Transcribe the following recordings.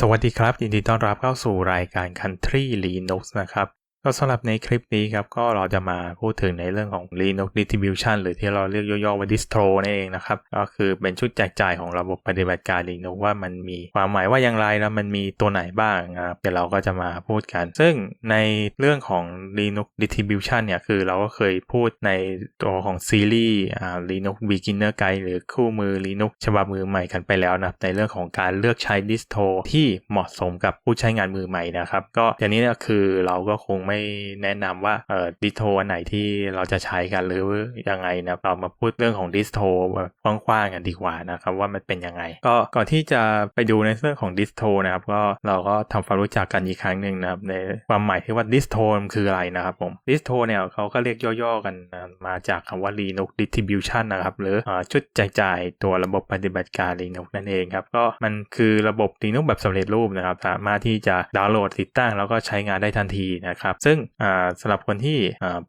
สวัสดีครับ ยินดีต้อนรับเข้าสู่รายการ Country Linux นะครับ ก็สำหรับในคลิปนี้ครับก็เราจะมาพูดถึงในเรื่องของ Linux Distribution หรือที่เราเรียกย่อๆว่า distro นั่นเองนะครับก็คือเป็นชุดแจกจ่ายของระบบปฏิบัติการ Linux ว่ามันมีความหมายว่าอย่างไรแล้วมันมีตัวไหนบ้างนะครับเดี๋ยวเราก็จะมาพูดกัน ซึ่งในเรื่องของ Linux Distribution เนี่ยคือเราก็เคยพูดในตัวของซีรีส์ Linux Beginner Guide หรือคู่มือ Linux ฉบับมือใหม่กันไปแล้วนะในเรื่องของการเลือกใช้ distro ที่เหมาะสมกับผู้ใช้งานมือใหม่นะครับก็อย่างนี้เนี่ยคือเราก็คงไม่แนะนำว่าเอ่อดิสโทอันไหนที่เราจะใช้กันหรือยังไงนะเรามาพูดเรื่องของดิสโทแบบกว้างๆกันดีกว่านะครับว่ามันเป็นยังไง ก็ก่อนที่จะไปดูในเรื่องของดิสโทนะครับก็เราก็ทำความรู้จักกันอีกครั้งหนึ่งนะครับในความหมายที่ว่าดิสโทคืออะไรนะครับผมดิสโทเนี่ยเขาก็เรียกย่อๆกันมาจากคำว่า Linux Distribution นะครับหรือชุดจกจ่ายตัวระบบปฏิบัติการ Linux นั่นเองครับก็มันคือระบบ Linux แบบสำเร็จรูปนะครับสามารถที่จะดาวน์โหลดติดตั้งแล้วก็ใช้งานได้ทันทีนะครับซึ่งสำหรับคนที่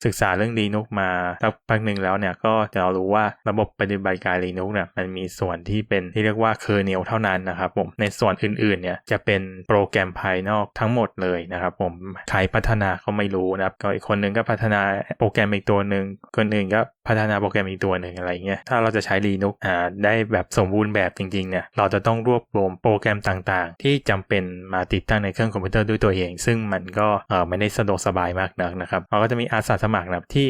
ศึกษาเรื่อง Linux มาสักพักหนึ่งแล้วเนี่ยก็จะรู้ว่าระบบปฏิบัติการ Linux เนี่ยมันมีส่วนที่เป็นที่เรียกว่า kernel เท่านั้นนะครับผมในส่วนอื่นๆเนี่ยจะเป็นโปรแกรมภายนอกทั้งหมดเลยนะครับผมใครพัฒนาเขาไม่รู้นะครับก็อีกคนนึงก็พัฒนาโปรแกรมอีกตัวหนึ่งคนอื่นก็ พัฒนาโปรแกรมอีกตัวหนึ่งอะไรเงี้ยถ้าเราจะใช้ Linux อ่าได้แบบสมบูรณ์แบบจริงๆเนี่ยเราจะต้องรวบรวมโปรแกรมต่างๆ ที่จำเป็นมาติดตั้งในเครื่องคอมพิวเตอร์ด้วยตัวเอง ซึ่งมันก็เออไม่ได้สะดวกสบายมากนักนะครับเราก็จะมีอาสาสมัครนะที่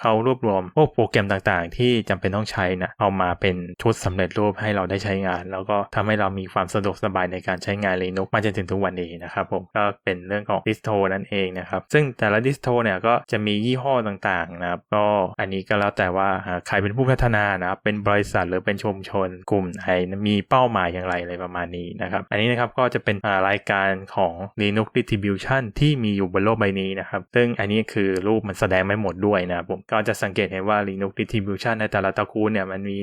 เขารวบรวมพวกโปรแกรมต่างๆ ที่จำเป็นต้องใช้นะเอามาเป็นชุดสำเร็จรูปให้เราได้ใช้งาน แล้วก็ทำให้เรามีความสะดวกสบายในการใช้งาน Linux มาจนถึงทุกวันนี้นะครับผมก็เป็นเรื่องของดิสโทนั่นเองนะครับซึ่งแต่ละดิสโทเนี่ยก็จะมียี่ห้อต่างๆนะครับก็อันนี้ก็แล้วแต่ว่าใครเป็นผู้พัฒนานะครับเป็นบริษัทหรือเป็นชุมชนกลุ่มไหนมีเป้าหมายอย่างไรอะไรประมาณนี้นะครับอันนี้นะครับก็จะเป็นรายการของ Linux Distribution ที่มีอยู่บนโลกใบนี้นะครับ ซึ่งอันนี้คือรูปมันแสดงไม่หมดด้วยนะผมก็จะสังเกตเห็นว่า Linux Distribution ในแต่ละตระกูลเนี่ยมันมี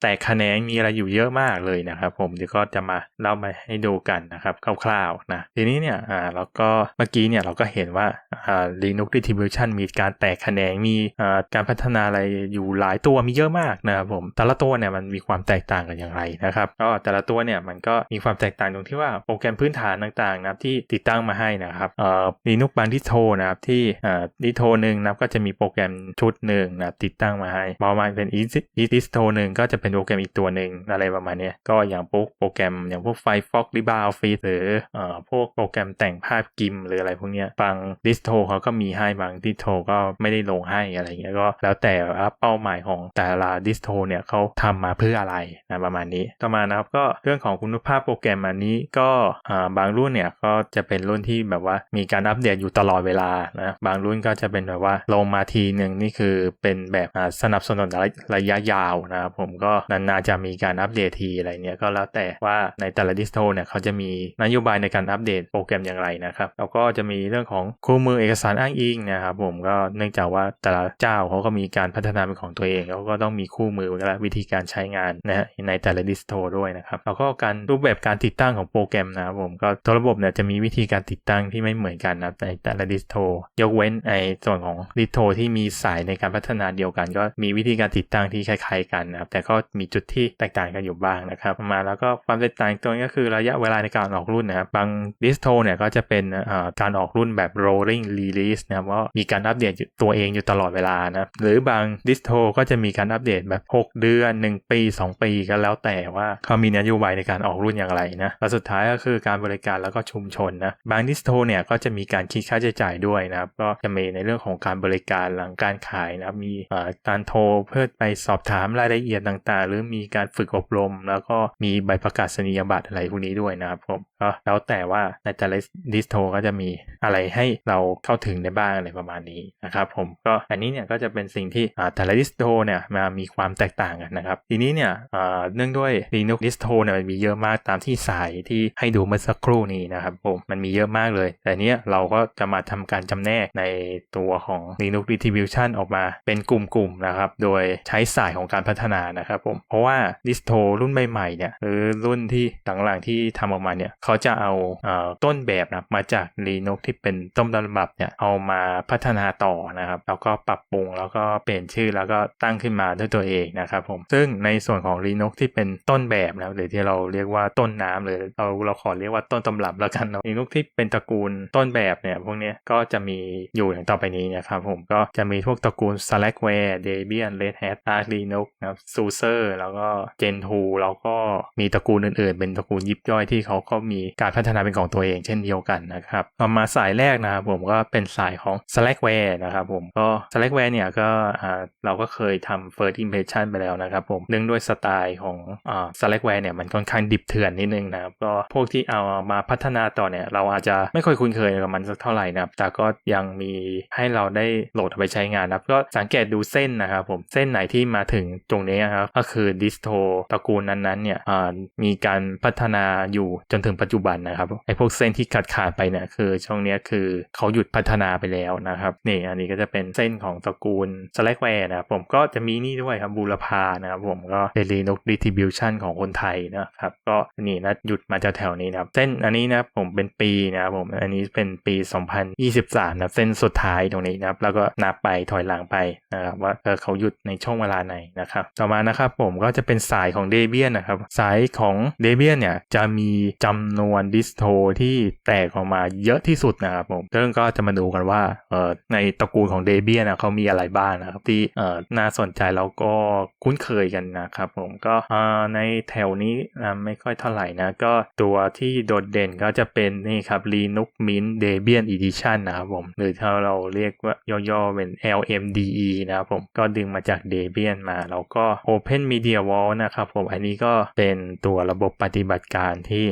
แตกแขนงมีอะไรอยู่เยอะมากเลยนะครับ ผมเดี๋ยวก็จะมาเล่ามาให้ดูกันนะครับคร่าวๆนะทีนี้เนี่ยอ่าแล้วก็เมื่อกี้เนี่ยเราก็เห็นว่าอ่า Linux Distribution มีการแตกแขนงมีอ่าการพัฒนาอะไรอยู่หลายตัวมีเยอะมากนะครับผมแต่ละตัวเนี่ยมันมีความแตกต่างกันอย่างไรนะครับก็แต่ละตัวเนี่ยมันก็มีความแตกต่างตรงที่ว่าโปรแกรมพื้นฐานต่างๆนะครับที่ติดตั้งมาให้นะครับเอ่อ Linux บางดิสโทนะครับที่อ่าดิสโทหนึ่งนะก็จะมีโปรแกรมชุดหนึ่งนะติดตั้งมาให้พอมาเป็น e d i s t o หนึ่งก็จะเป็นโปรแกรมอีกตัวหนึ่งอะไรประมาณนี้ก็อย่างพวกโปรแกรมอย่างพวก Firefox LibreOffice หรือเอ่อพวกโปรแกรมแต่งภาพกิมหรืออะไรพวกนี้บางดิสโทเขาก็มีให้บางดิสโทก็ไม่ได้ลงให้อะไรเงี้ยก็แล้วแต่ว่าเป้าหมายของแต่ละดิสโทเนี่ยเขาทำมาเพื่ออะไรนะประมาณนี้ ต่อมานะครับก็เรื่องของคุณภาพโปรแกรมอันนี้ก็บางรุ่นเนี่ยก็จะเป็นรุ่นที่แบบว่ามีการอัปเดตอยู่ตลอดเวลานะบางรุ่นก็จะเป็นแบบว่าลงมาทีหนึ่งนี่คือเป็นแบบสนับสนุนระยะยาวนะครับผมก็นานๆจะมีการอัปเดตทีอะไรเนี้ยก็แล้วแต่ว่าในแต่ละดิสโทเนี่ยเขาจะมีนโยบายในการอัปเดตโปรแกรมอย่างไรนะครับแล้วก็จะมีเรื่องของคู่มือเอกสารอ้างอิงนะครับผมก็เนื่องจากว่าแต่ละเจ้าเขาก็มีการพัฒนาเป็นของตัวเองเขาก็ต้องมีคู่มือและวิธีการใช้งานนะฮะในแต่ละดิสโทด้วยนะครับแล้วก็การรูปแบบการติดตั้งของโปรแกรมนะครับผมก็ตัวระบบเนี่ยจะมีวิธีการติดตั้งที่ไม่เหมือนกันนะในแต่ละดิสโทยกเว้นในส่วนของดิสโทที่มีสายในการพัฒนาเดียวกัน ก็มีวิธีการติดตั้งที่คล้ายๆกันนะครับแต่ก็มีจุดที่แตกต่างกันอยู่บ้างนะครับมาแล้วก็ความแตกต่างตัวนี้ก็คือระยะเวลาในการออกรุ่นนะครับบางดิสโทเนี่ยก็จะเป็นการออกรุ่นแบบ rolling release นะครับว่ามีการอัปเดตตัวเองอยู่ตลอดเวลานะหรือบางดิสโทก็จะมีการอัปเดตแบบ 6 เดือน 1 ปี 2 ปีก็แล้วแต่ว่าเขามีนโยบายในการออกรุ่นอย่างไรนะและสุดท้ายก็คือการบริการแล้วก็ชุมชนนะบางดิสโทเนี่ยก็จะมีการคิดค่าใช้จ่ายด้วยนะครับก็จะมีในเรื่องของการบริการหลังการขายนะมีการโทรเพื่อไปสอบถามรายละเอียดต่างๆ หรือมีการฝึกอบรม แล้วก็มีใบประกาศนียบัตรอะไรพวกนี้ด้วยนะครับผมก็แล้วแต่ว่าในแต่ละดิสโทก็จะมีอะไรให้เราเข้าถึงในบ้างอะไรประมาณนี้นะครับผมก็อันนี้เนี่ยก็จะเป็นสิ่งที่แต่ละดิสโทเนี่ยมามีความแตกต่างกันนะครับ ทีนี้เนี่ยเนื่องด้วย Linux ดิสโทเนี่ยมันมีเยอะมากตามที่สายที่ให้ดูเมื่อสักครู่นี้นะครับผมมันมีเยอะมากเลย แต่เนี้ยเราก็จะมาทำการจำแนกในตัวของ Linux Distribution ออกมาเป็นกลุ่มๆนะครับ โดยใช้สายของการพัฒนานะครับผมเพราะว่าดิสโทรุ่นใหม่ๆเนี่ยหรือรุ่นที่หลังๆที่ทำออกมาเนี่ยเขาจะเอาต้นแบบนะมาจาก Linux ที่เป็นต้นตำรับเนี่ยเอามาพัฒนาต่อนะครับแล้วก็ปรับปรุงแล้วก็เป็นนชื่อแล้วก็ตั้งขึ้นมาด้วยตัวเองนะครับผมซึ่งในส่วนของ Linux ที่เป็นต้นแบบนะหรือที่เราเรียกว่าต้นน้ำเลยเราเราขอเรียกว่าต้นตำรับแล้วกันเนาะ Linux ที่เป็นตระกูลต้นแบบเนี่ยพวกนี้ก็จะมีอยู่อย่างต่อไปนี้นะครับผมก็จะมีพวกตระกูล Slackware Debian Red Hat Arch Linux นะครับ SUSE แล้วก็ Gentoo แล้วก็มีตระกูลอื่นๆ เป็นตระกูลยิบย่อยที่เขาก็มีการพัฒนาเป็นของตัวเองเช่นเดียวกันนะครับต่อมาสายแรกนะครับผมก็เป็นสายของ Slackware นะครับผมก็ Slackware เนี่ยก็เราก็เคยทำ first impression ไปแล้วนะครับผมเนื่องด้วยสไตล์ของอ่า Slackware เนี่ยมันค่อนข้างดิบเถื่อนนิดนึงนะครับก็พวกที่เอามาพัฒนาต่อเนี่ยเราอาจจะไม่ค่อยคุ้นเคยกับมันสักเท่าไหร่นะครับแต่ก็ยังมีให้เราได้โหลดไปใช้งานนะครับก็สังเกตดูเส้นนะครับผมเส้นไหนที่มาถึงตรงนี้นะครับก็คือดิสโทตระกูลนั้นๆเนี่ยมีการพัฒนาอยู่จนถึงปัจจุบันนะครับไอ้พวกเส้นที่ขาดขาดไปเนี่ยคือช่วงนี้คือเขาหยุดพัฒนาไปแล้วนะครับนี่อันนี้ก็จะเป็นเส้นของตระกูล s l a c k ะครับผมก็จะมีนี่ด้วยครับบูรพานะครับผมก็เดลีนกดิทิบิวชันของคนไทยนะครับก็นี่นะหยุดมาจากแถวนี้นะครับเส้นอันนี้นะผมเป็นปีนะครับผมอันนี้เป็นปี 2023นะเส้นสุดท้ายตรงนี้นะครับแล้วก็นับไปถอยหลังไปนะครับว่าเขาหยุดในช่วงเวลาไหนนะครับต่อมานะครับผมก็จะเป็นสายของ Debian นนะครับสายของ Debian เนี่ยจะมีจำนวนดิสโทที่แตกออกมาเยอะที่สุดนะครับผมเรื่องก็จะมาดูกันว่าเอ่อในตระกูลของ Debian นะเขามีอะไรบ้างนะครับที่เอ่อน่าสนใจแล้วก็คุ้นเคยกันนะครับผมก็เอ่อในแถวนี้ไม่ค่อยเท่าไหร่นะ ก็ตัวที่โดดเด่นก็จะเป็นนี่ครับ Linux Mint Debian Edition นะครับผม หรือถ้าเราเรียกว่าย่อๆเป็น LMDE นะครับผมก็ดึงมาจาก Debian มา แล้วก็ Open Media Vault นะครับผม อันนี้ก็เป็นตัวระบบปฏิบัติการที่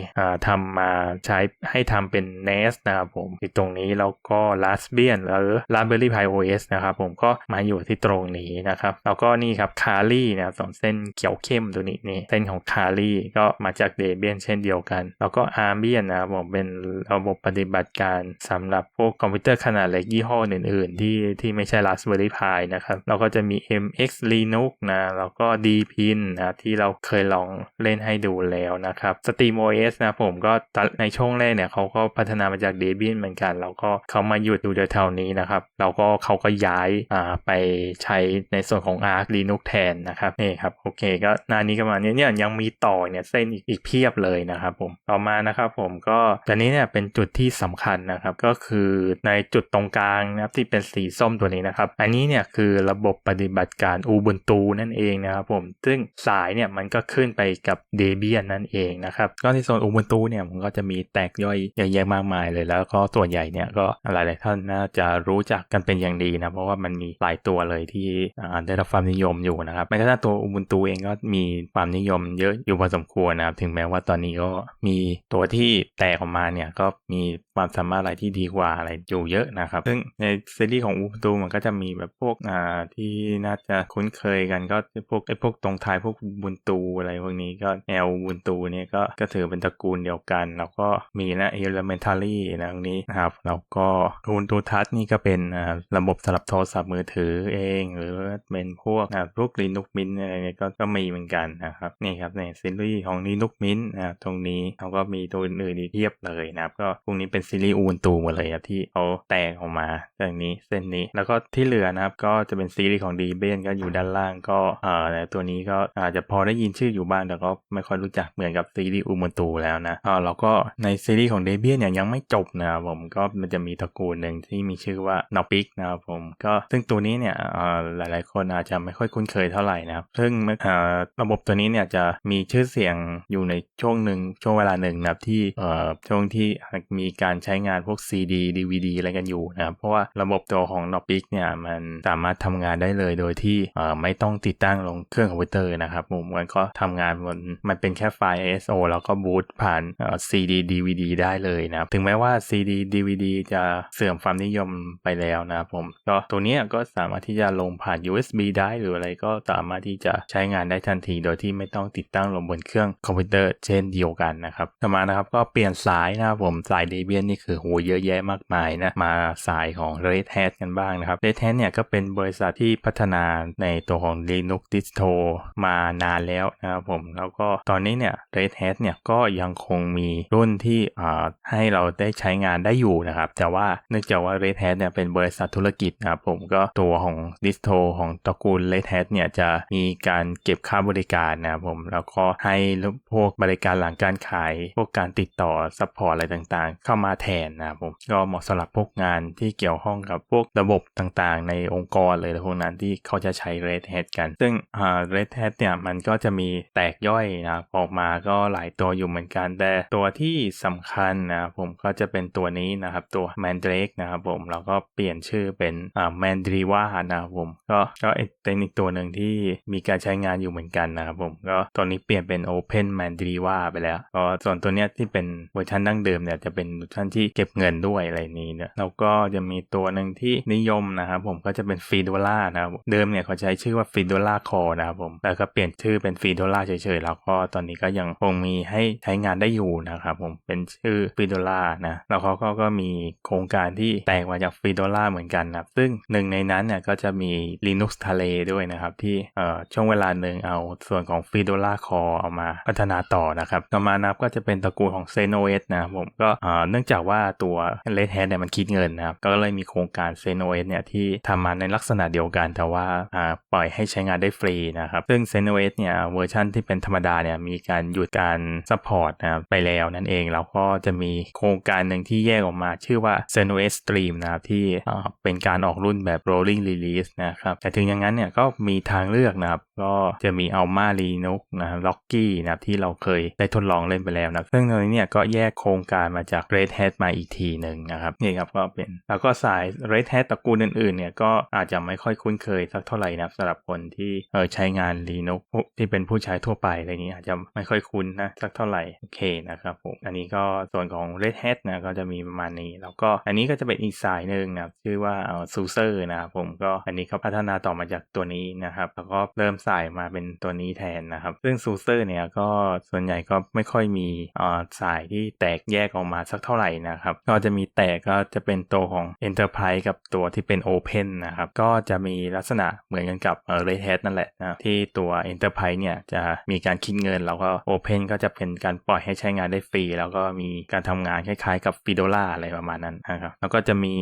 ทำมาใช้ให้ทำเป็น NAS นะครับผมที่ตรงนี้แล้วก็ Raspbian หรือ Raspberry Pi OS นะครับผมก็มาอยู่ที่ตรงนี้นะครับ แล้วก็นี่ครับ Kali นะครับสองเส้นเขียวเข้มตัวนี้นี่เส้นของ Kali ก็มาจาก Debian เช่นเดียวกัน แล้วก็ Armbian นนะครับผมเป็นระบบปฏิบัติการสำหรับพวกคอมพิวเตอร์ขนาดเล็กยี่ห้ออื่น ๆ ที่ที่ไม่ใช่ Raspberry Pi นะครับเราก็จะมี MX Linux นะแล้วก็ Dpin นะที่เราเคยลองเล่นให้ดูแล้วนะครับ SteamOS นะผมก็ในช่วงแรกเนี่ยเขาก็พัฒนามาจาก Debian เหมือนกัน แล้วก็เขามาหยุดดูแถวๆนี้นะครับ แล้วก็เขาก็ย้ายอ่าไปใช้ในส่วนของ Arc Linux แทนนะครับนี่ครับโอเคก็หน้านี้ก็มาเนี่ยเนี่ยยังมีต่อเนี่ยเส้นอีกอีกเพียบเลยนะครับผมต่อมานะครับผมก็ตอนนี้เนี่ยเป็นจุดที่สำคัญนะครับก็คือในจุดตรงกลางนะครับที่เป็นสีส้มตัวนี้นะครับ อันนี้เนี่ยคือระบบปฏิบัติการ Ubuntu นั่นเองนะครับผมซึ่งสายเนี่ยมันก็ขึ้นไปกับ Debian นั่นเองนะครับก็ในโซน Ubuntu เนี่ยมันก็จะมีแตกย่อยเยอะแยะมากมายเลยแล้วก็ส่วนใหญ่เนี่ยก็หลายๆท่านน่าจะรู้จักกันเป็นอย่างดีนะเพราะว่ามันมีหลายตัวเลยที่ได้รับความนิยมอยู่นะครับแม้กระทั่งตัว Ubuntu เองก็มีความนิยมเยอะอยู่พอสมควรนะครับ ถึงแม้ว่าตอนนี้ก็มีตัวที่แตกออกมาเนี่ยก็มี ความสามารถอะไรที่ดีกว่าอะไรอยู่เยอะนะครับ ซึ่งในซีรีส์ของ Ubuntu มันก็จะมีแบบพวกอ่าที่น่าจะคุ้นเคยกันก็พวกไอ้พวกตรงท้ายพวก Ubuntu อะไรพวกนี้ก็แนว Ubuntu เนี่ยก็ก็ถือเป็นตระกูลเดียวกัน แล้วก็มีนะ Elementary นะตรงนี้นะครับแล้วก็ Ubuntu Touch นี่ก็เป็นระบบสำหรับโทรศัพท์มือถือเอง หรือเป็นพวกพวก Linux Mint อะไรเนี่ยก็ก็มีเหมือนกันนะครับนี่ครับในซีรีส์ของ Linux Mint นะตรงนี้เขาก็มีตัวอื่นๆอีกเทียบเลยนะครับก็พวกนี้เป็นซีรีส์ Ubuntu หมดเลยครับที่เขาแตกออกมาอย่างนี้เส้นนี้ แล้วก็ที่เหลือนะครับก็จะเป็นซีรีส์ของ Debian ก็อยู่ด้านล่างก็เอ่อตัวนี้ก็อาจจะพอได้ยินชื่ออยู่บ้างแต่ก็ไม่ค่อยรู้จักเหมือนกับซีรีส์ Ubuntu แล้วนะอ่าแล้วก็ในซีรีส์ของ Debian เนี่ยยังไม่จบนะครับผมก็มันจะมีตระกูลหนึ่งที่มีชื่อว่า n o p i c นะครับผมก็ซึ่งตัวนี้เนี่ยหลายๆ คนอาจจะไม่ค่อยคุ้นเคยเท่าไหร่นะครับซึ่งระบบตัวนี้เนี่ยจะมีชื่อเสียงอยู่ในช่วงหนึ่งช่วงเวลาหนึ่งนะครับที่ช่วงที่มีการใช้งานพวก CD DVD อะไรกันอยู่นะครับ เพราะว่าระบบตัวของ n o p i c เนี่ยมันสามารถทำงานได้เลยโดยที่ไม่ต้องติดตั้งลงเครื่องคอมพิวเตอร์นะครับผมมันก็ทำงานบนมันเป็นแค่ไฟล์ ISO แล้วก็บูตผ่าน CD DVD ได้เลยนะครับ ถึงแม้ว่า CD DVD จะเสื่อมความนิยมไปแล้วนะครับผมก็ตัวนี้ก็สามารถที่จะลงผ่าน USB ได้หรืออะไรก็สามารถที่จะใช้งานได้ทันที โดยที่ไม่ต้องติดตั้งลงบนเครื่องคอมพิวเตอร์เช่นเดียวกันนะครับต่อมานะครับก็เปลี่ยนสายนะครับผมสาย Debian ยนนี่คือโหเยอะแยะมากมายนะ มาสายของ Red Hat กันบ้างนะครับ Red Hat เนี่ยก็เป็นบริษัทที่พัฒนาในตัวของ Linux Distro มานานแล้วนะครับผม แล้วก็ตอนนี้เนี่ย Red Hat เนี่ยก็ยังคงมีรุ่นที่ให้เราได้ใช้งานได้อยู่นะครับ แต่ว่าเนื่องจากว่า Red Hat เนี่ยเป็นบริษัทธุรกิจนะครับผมก็ตัวของ Distro ของตระกูล Red Hat เนี่ยจะมีการเก็บค่าบริการนะครับผมแล้วก็ให้พวกบริการหลังการขาย พวกการติดต่อซัพพอร์ตอะไรต่างๆ เข้ามาแทนนะครับผมก็เหมาะสำหรับพวกงานที่เกี่ยวข้องกับพวกระบบต่างๆ ในองค์กรเลยพวกนั้นที่เขาจะใช้ Red Hat กัน ซึ่ง Red Hat เนี่ยมันก็จะมีแตกย่อยนะออกมาก็หลายตัวอยู่เหมือนกัน แต่ตัวที่สำคัญนะผมก็จะเป็นตัวนี้นะครับตัว Mandrake นะครับผมแล้วก็เปลี่ยนชื่อเป็นอ่า Mandriva นะครับผมก็ก็เป็นอีกตัวหนึ่งที่มีการใช้งานอยู่เหมือนกันนะครับผมก็ตัวนี้เปลี่ยนเป็น Open Mandriva ไปแล้วก็ส่วนตัวเนี้ยที่เป็นเวอร์ชันดั้งเดิมเนี่ยจะเป็นเวอร์ชันที่เก็บเงินด้วยอะไรนี้เนี่ยแล้วก็จะมีตัวหนึ่งที่นิยมนะครับผมก็จะเป็น f e d o l a นะครับเดิมเนี่ยเขาใช้ชื่อว่า f e d o l a Core นะครับผมแล้วก็เปลี่ยนชื่อเป็น f e d o l a เฉยๆแล้วก็ตอนนี้ก็ยังคงมีให้ใช้งานได้อยู่นะครับผมเป็นชื่อ f e d o l a นะแล้วเขาก็ก็มีโครงการที่แตกมาจาก f e d o l a เหมือนกันนะซึ่งหนึ่งในนั้นเนี่ยก็จะมี Linux ทะเลด้วยนะครับที่เอ่อช่วงเวลาหนึ่งเอาส่วนของ f e d o l a Core เอามาพัฒนาต่อนะครับต่อมานับก็จะเป็นตระกูลของ ZenOS นะครับผมก็เนื่องจากว่าตัว Red Hat เนี่ยมันคิดเงินนะครับ ก็เลยมีโครงการ ZenOS เนี่ยที่ทำมาในลักษณะเดียวกัน แต่ว่าปล่อยให้ใช้งานได้ฟรีนะครับ ซึ่ง ZenOS เนี่ยเวอร์ชันที่เป็นธรรมดาเนี่ยมีการหยุดการซัพพอร์ตนะครับไปแล้วนั่นเองแล้วก็จะมีโครงการหนึ่งที่แยกออกมาชื่อว่า ZenOS Stream นะครับที่เป็นการออกรุ่นแบบ rolling release นะครับแต่ถึงอย่างนั้นเนี่ยก็มีทางเลือกนะครับก็จะมี Alma Linux นะครับ Locky นะครับที่เราเคยได้ทดลองเล่นไปแล้วนะซึ่งตรงนี้เนี่ยก็แยกโครงการมาจาก Red Hat มาอีกทีหนึ่งนะครับนี่ครับก็เป็นแล้วก็สาย Red Hat ตระกูลอื่นๆเนี่ยก็อาจจะไม่ค่อยคุ้นเคยสักเท่าไหร่นะสำหรับคนที่เออใช้งาน Linux ที่เป็นผู้ใช้ทั่วไปอะไรนี้อาจจะไม่ค่อยคุ้นนะสักเท่าไหร่โอเคนะครับผมอันนี้ก็ส่วนของ Red Hat นะก็จะมีประมาณนี้ แล้วก็อันนี้ก็จะเป็นอีกสายหนึ่งนะชื่อว่าเออ SUSE นะครับผมก็อันนี้เขาพัฒนาต่อมาจากตัวนี้นะครับแล้วก็เริ่มสายมาเป็นตัวนี้แทนนะครับ ซึ่ง SUSE เนี่ยก็ส่วนใหญ่ก็ไม่ค่อยมีเอ่าสายที่แตกแยกออกมาสักเท่าไหร่นะครับ ก็จะมีแตกก็จะเป็นตัวของ Enterprise กับตัวที่เป็น Open นะครับ ก็จะมีลักษณะเหมือนกันกับ Red Hat นั่นแหละนะที่ตัว Enterprise เนี่ยจะมีการคิดเงิน แล้วก็ Open ก็จะเป็นการปล่อยให้ใช้งานได้ฟรี แล้วก็มีการทำงานคล้ายๆกับ Fedora อะไรประมาณนั้นนะครับ แล้วก็จะมี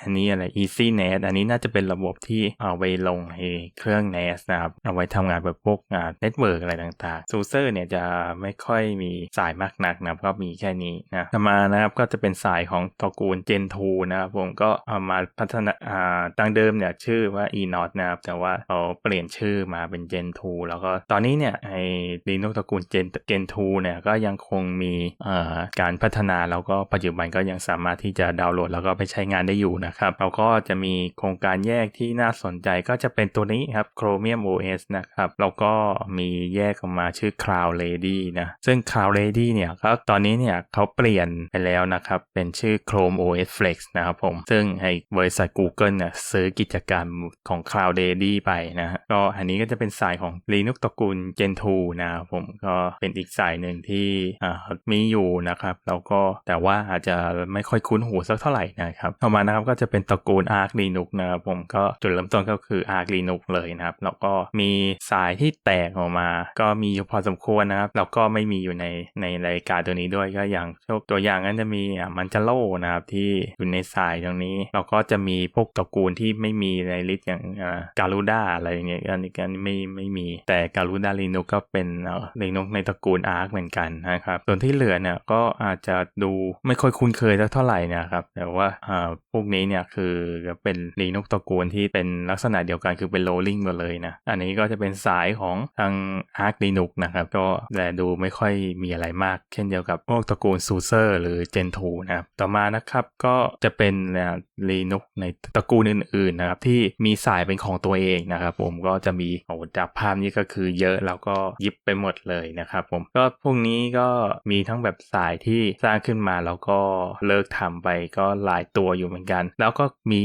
อันนี้อะไร EasyNet อันนี้น่าจะเป็นระบบที่เอาไว้ลงในเครื่อง NAS นะครับ เอาไว้ทำงานแบบพวกเน็ตเวิร์กอะไรต่างๆซูเซอร์เนี่ยจะไม่ค่อยมีสายมากนักนะครับก็มีแค่นี้นะต่อมานะครับก็จะเป็นสายของตระกูล Gen 2นะครับผมก็เอามาพัฒนาอ่าตั้งเดิมเนี่ยชื่อว่า ENOT นะครับแต่ว่าเขาเปลี่ยนชื่อมาเป็น Gen 2 แล้วก็ตอนนี้เนี่ยไอ้ Linux ตระกูล Gen Gen 2เนี่ยก็ยังคงมีอ่าการพัฒนาแล้วก็ปัจจุบันก็ยังสามารถที่จะดาวน์โหลด แล้วก็ไปใช้งานได้อยู่นะครับเราก็จะมีโครงการแยกที่น่าสนใจก็จะเป็นตัวนี้ครับ Chromium OS นะครับแล้วก็มีแยกออกมาชื่อ Cloud Lady นะซึ่ง Cloud Lady เนี่ยก็ตอนนี้เนี่ยเขาเปลี่ยนไปแล้วนะครับ เป็นชื่อ Chrome OS Flex นะครับผม ซึ่งให้บริษัท Google เนี่ยซื้อกิจการของ Cloud Lady ไปนะก็อันนี้ก็จะเป็นสายของ Linux ตระกูล Gen 2นะครับผมก็เป็นอีกสายหนึ่งที่มีอยู่นะครับแล้วก็แต่ว่าอาจจะไม่ค่อยคุ้นหูสักเท่าไหร่นะครับต่อมานะครับก็จะเป็นตระกูล Arch Linux นะครับผมก็จุดเริ่มต้นก็คือ Arch Linux เลยนะครับแล้วก็มีสายที่แตกออกมา ก็มีอยู่พอสมควรนะครับแล้วก็ไม่มีอยู่ในในรายการตัวนี้ด้วยก็อย่างตัวอย่างนั้นจะมีมันจะโลนะครับที่อยู่ในสายตรงนี้แล้วก็จะมีพวกตระกูลที่ไม่มีในลิสต์อย่างการูด้าอะไรอย่างเงี้ยอันนี้กันไม่ไม่มี แต่การูด้าลีนุกก็เป็นลีนุกในตระกูลอาร์คเหมือนกันนะครับส่วนที่เหลือเนี่ยก็อาจจะดูไม่ค่อยคุ้นเคยเท่าไหร่นะครับแต่ว่าพวกนี้เนี่ยคือเป็นลีนุกตระกูลที่เป็นลักษณะเดียวกันคือเป็นโรลลิงหมดเลยนะอันนี้ก็จะเป็นสายของทาง Arc Linux นะครับก็แต่ดูไม่ค่อยมีอะไรมาก เช่นเดียวกับพวกตระกูล SUSE หรือ Gen 2นะครับต่อมานะครับก็จะเป็น Linux ในตระกูลอื่นๆนะครับที่มีสายเป็นของตัวเองนะครับผมก็จะมีโอ้จากภาพนี้ก็คือเยอะแล้วก็ยิบไปหมดเลยนะครับผมก็พวกนี้ก็มีทั้งแบบสายที่สร้างขึ้นมาแล้วก็เลิกทำไปก็หลายตัวอยู่เหมือนกัน แล้วก็มี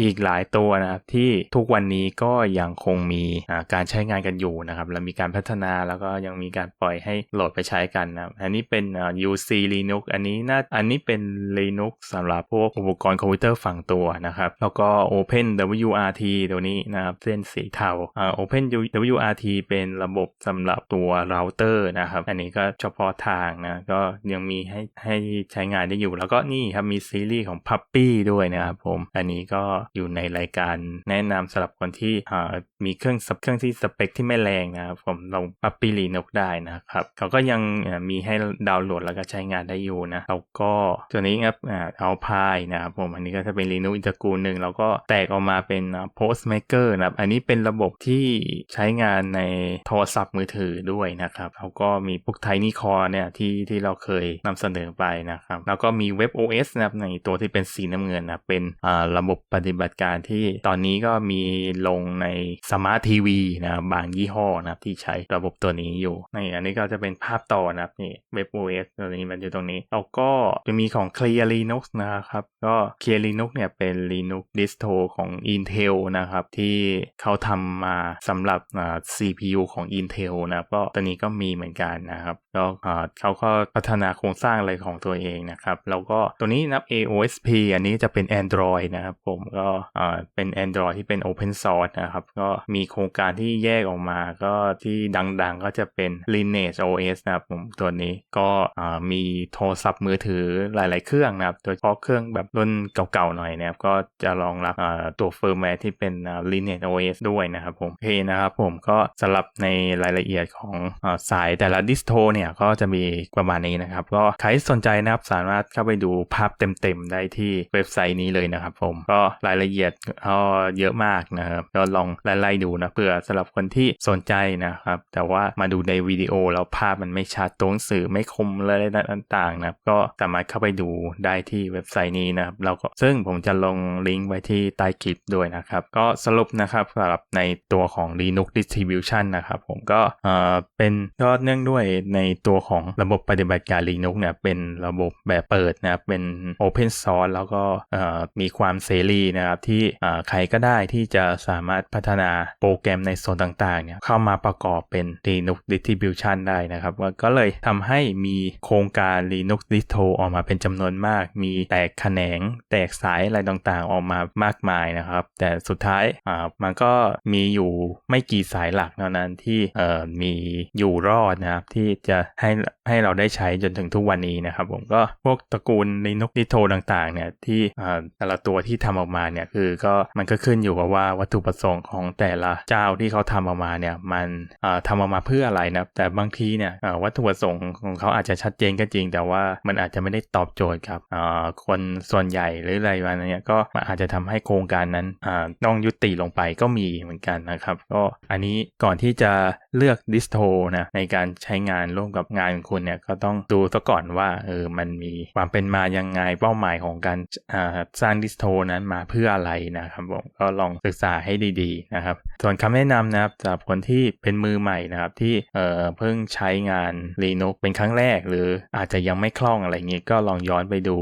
อีกหลายตัวนะครับที่ทุกวันนี้ก็ยังคงมีการใช้งานกันอยู่นะครับแล้วมีการพัฒนาแล้วก็ยังมีการปล่อยให้โหลดไปใช้กันนะอันนี้เป็น UC Linux อันนี้น่าอันนนี้เป็น Linux สำหรับพวกอุปกรณ์คอมพิวเตอร์ฝั่งตัวนะครับ แล้วก็ Open WRT ตัวนี้นะครับเส้นสีเทาอ่า Open WRT เป็นระบบสำหรับตัวเราเตอร์นะครับ อันนี้ก็เฉพาะทางนะ ก็ยังมีให้ให้ใช้งานได้อยู่ แล้วก็นี่ครับมีซีรีส์ของ Puppy ด้วยนะครับผม อันนี้ก็อยู่ในรายการแนะนำสำหรับคนที่อ่ามีเครื่องเครื่องที่สเปคที่ไม่แรงนะครับผมลง Puppy Linux ได้นะครับเขาก็ยังมีให้ดาวน์โหลดแล้วก็ใช้งานได้อยู่นะแล้วก็ตัวนี้ครับเอาพายนะครับผมอันนี้ก็จะเป็น Linux อีกตระกูลหนึ่งแล้วก็แตกออกมาเป็น Postmaker นะครับอันนี้เป็นระบบที่ใช้งานในโทรศัพท์มือถือด้วยนะครับแล้วก็มีพวก Tiny Core เนี่ยที่ที่เราเคยนำเสนอไปนะครับแล้วก็มี Web OS นะครับในตัวที่เป็นสีน้ำเงินนะเป็นระบบปฏิบัติการที่ตอนนี้ก็มีลงใน Smart TV นะครับบางยี่ห้อนะครับที่ใช้ระบบตัวนี้อยู่นี่อันนี้ก็จะเป็นภาพต่อนะครับนี่ Web OS ตัวนี้มันอยู่ตรงนี้แล้วก็จะมีของ Clear Linux นะครับก็ Clear Linux เนี่ยเป็น Linux distro ของ Intel นะครับที่เขาทำมาสำหรับ CPU ของ Intel นะก็ตัวนี้ก็มีเหมือนกันนะครับแล้วเขาก็พัฒนาโครงสร้างอะไรของตัวเองนะครับแล้วก็ตัวนี้นับ AOSP อันนี้จะเป็น Android นะครับผมก็เป็น Android ที่เป็น Open Source นะครับก็มีโครงการที่แยกออกมาก็ที่ดังๆก็จะเป็น Lineage OS นะครับผมตัวนี้ก็มีโทรศัพท์มือถือหลาย ๆ เครื่องนะครับ โดยเฉพาะเครื่องแบบรุ่นเก่าๆหน่อยนะครับ ก็จะรองรับตัวเฟิร์มแวร์ที่เป็น Lineage OS ด้วยนะครับผมโอเคนะครับผมก็สำหรับในรายละเอียดของสายแต่ละดิสโทเนี่ยก็จะมีประมาณนี้นะครับ ก็ใครสนใจนะครับสามารถเข้าไปดูภาพเต็ม ๆ ได้ที่เว็บไซต์นี้เลยนะครับผมก็รายละเอียดก็เยอะมากนะครับก็ลองไล่ๆดูนะเพื่อสำหรับคนที่สนใจนะครับ แต่ว่ามาดูในวิดีโอแล้วภาพมันไม่ชัดตัวหนังสือไม่คมเลยต่างๆนะครับก็สามารถเข้าไปดูได้ที่เว็บไซต์นี้นะครับแล้วก็ซึ่งผมจะลงลิงก์ไว้ที่ใต้คลิปด้วยนะครับ ก็สรุปนะครับสำหรับในตัวของ Linux Distribution นะครับ ผมก็เอ่อเป็นก็เนื่องด้วยในตัวของระบบปฏิบัติการ Linux เนี่ยเป็นระบบแบบเปิดนะครับเป็น Open Source แล้วก็เอ่อมีความเสรีนะครับที่เอ่อใครก็ได้ที่จะสามารถพัฒนาโปรแกรมในส่วนต่างๆเนี่ยเข้ามาประกอบเป็น Linux Distribution ได้นะครับก็เลยทำให้มีโครงการ Linux Distro ออกมาเป็นจำนวนมาก มีแตกแขนง แตกสายอะไรต่างๆ ออกมามากมายนะครับ แต่สุดท้ายมันก็มีอยู่ไม่กี่สายหลักเท่านั้นที่มีอยู่รอดนะครับที่จะให้ให้เราได้ใช้จนถึงทุกวันนี้นะครับผมก็พวกตระกูล Linux Distro ต่างๆเนี่ยที่แต่ละตัวที่ทำออกมาเนี่ยคือก็มันก็ขึ้นอยู่กับว่าวัตถุประสงค์ของแต่ละเจ้าที่เขาทำออกมาเนี่ยมันทำออกมาเพื่ออะไรนะแต่บางทีเนี่ยวัตถุประสงค์ของเขาอาจจะชัดเจนก็จริง แต่ว่ามันอาจจะไม่ได้ตอบโจทย์กับคนส่วนใหญ่หรืออะไรวันนี้ก็อาจจะทำให้โครงการนั้นต้องยุติลงไปก็มีเหมือนกันนะครับ ก็อันนี้ก่อนที่จะเลือกดิสโทนะในการใช้งานร่วมกับงานของคุณเนี่ยก็ต้องดูซะก่อนว่าเออมันมีความเป็นมายังไงเป้าหมายของการสร้างดิสโทนั้นมาเพื่ออะไรนะครับผมก็ลองศึกษาให้ดีๆนะครับ ส่วนคำแนะนำนะครับสำหรับคนที่เป็นมือใหม่นะครับที่เออเพิ่งใช้งาน Linux เป็นครั้งแรก หรืออาจจะยังไม่คล่องอะไรเงี้ยก็ลองย้อนไปดู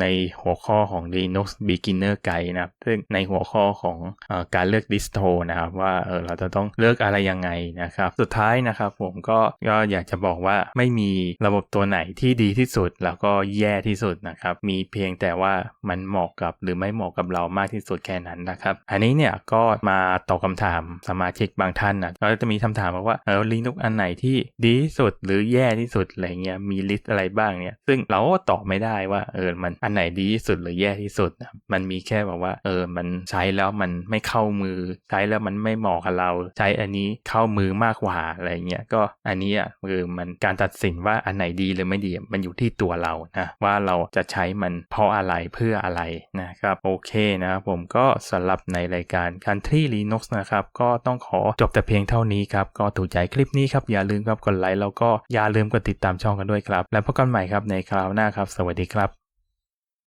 ในหัวข้อของ Linux Beginner Guide นะครับซึ่งในหัวข้อของอการเลือกดิสโทนะครับว่าเออเราจะต้องเลือกอะไรยังไงนะครับ สุดท้ายนะครับผมก็ก็อยากจะบอกว่าไม่มีระบบตัวไหนที่ดีที่สุด แล้วก็แย่ที่สุดนะครับ มีเพียงแต่ว่ามันเหมาะกับหรือไม่เหมาะกับเรามากที่สุดแค่นั้นนะครับ อันนี้เนี่ยก็มาตอบคาถามสมาชิกบางท่านนะก็จะมีคำถามว่าเออลินุกอันไหนที่ดีที่สุดหรือแย่ที่สุดอะไรเงี้ยมีลิสต์อะไรบ้างเนี่ย ซึ่งเราก็ตอบไม่ได้ว่าเออมันอันไหนดีที่สุดหรือแย่ที่สุดนะมันมีแค่แบบว่า เออมันใช้แล้วมันไม่เข้ามือ ใช้แล้วมันไม่เหมาะกับเรา ใช้อันนี้เข้ามือมากกว่าอะไรเงี้ยก็อันนี้อะคือมันการตัดสินว่าอันไหนดีหรือไม่ดีมันอยู่ที่ตัวเรานะว่าเราจะใช้มันเพราะอะไรเพื่ออะไรนะครับโอเคนะครับผมก็สำหรับในรายการ Country Linux นะครับก็ต้องขอจบแต่เพียงเท่านี้ครับก็ถูกใจคลิปนี้ครับอย่าลืมครับกดไลค์แล้วก็อย่าลืมกดติดตามช่องกันด้วยครับ แล้วพบกันใหม่ครับในคราวหน้าาครับ สวัสดีครับ